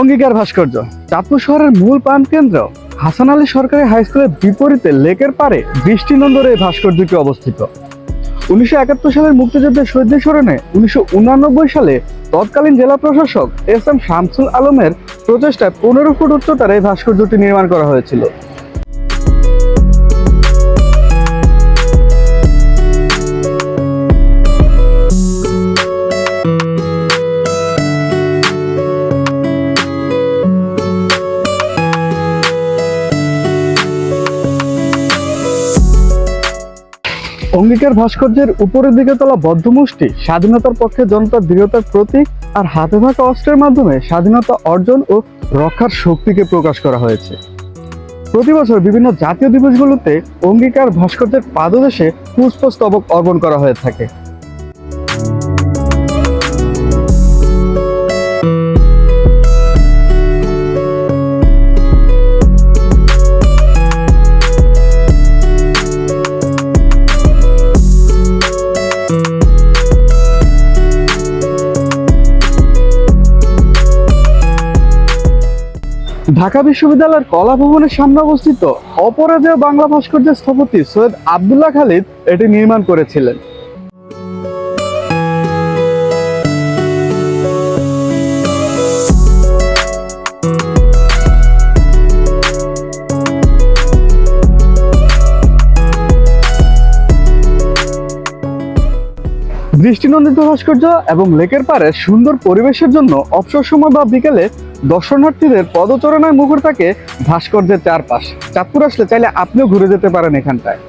অঙ্গীকার ভাস্কর্য। চাঁদপুর শহরের মূল প্রাণকেন্দ্র। হাসান আলী সরকারি হাই স্কুলের বিপরীতে লেকের পারে বৃষ্টিনন্দরে এই ভাস্কর্যটি অবস্থিত। উনিশশো একাত্তর সালের মুক্তিযুদ্ধের শহীদদের স্মরণে উনিশশো সালে তৎকালীন জেলা প্রশাসক এস এম শামসুল আলমের প্রচেষ্টায় পনেরো ফুট উচ্চতার এই ভাস্কর্যটি নির্মাণ করা হয়েছিল। অঙ্গীকার ভাস্কর্যের উপরের দিকে তোলা বদ্ধমুষ্টি স্বাধীনতার পক্ষে জনতার দৃঢ়তার প্রতীক আর হাতে থাকা অস্ত্রের মাধ্যমে স্বাধীনতা অর্জন ও রক্ষার শক্তিকে প্রকাশ করা হয়েছে। প্রতি বছর বিভিন্ন জাতীয় দিবসগুলোতে অঙ্গীকার ভাস্কর্যের পাদদেশে পুষ্পস্তবক অর্পণ করা হয়ে থাকে। ঢাকা বিশ্ববিদ্যালয়ের কলা ভবনের সামনে অবস্থিত অপরাজেয় বাংলা ভাস্কর্যের স্থপতি সৈয়দ আবদুল্লাহ খালিদ এটি নির্মাণ করেছিলেন। দৃষ্টিনন্দিত ভাস্কর্য এবং লেকের পাড়ে সুন্দর পরিবেশের জন্য অবসর সময় বা বিকেলে দর্শনার্থীদের পদচারণায় মুখর থাকে ভাস্কর্যের চারপাশ। চাঁদপুর আসলে চাইলে আপনিও ঘুরে যেতে পারেন এখানটায়।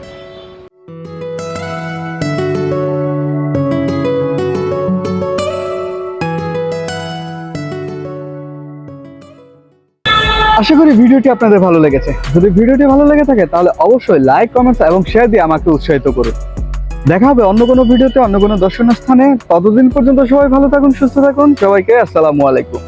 আশা করি ভিডিওটি আপনাদের ভালো লেগেছে। যদি ভিডিওটি ভালো লেগে থাকে তাহলে অবশ্যই লাইক কমেন্টস এবং শেয়ার দিয়ে আমাকে উৎসাহিত করুন। দেখা হবে অন্য কোনো ভিডিওতে, অন্য কোনো দর্শনীয় স্থানে। ততদিন পর্যন্ত সবাই ভালো থাকুন, সুস্থ থাকুন। সবাইকে আসসালামু আলাইকুম।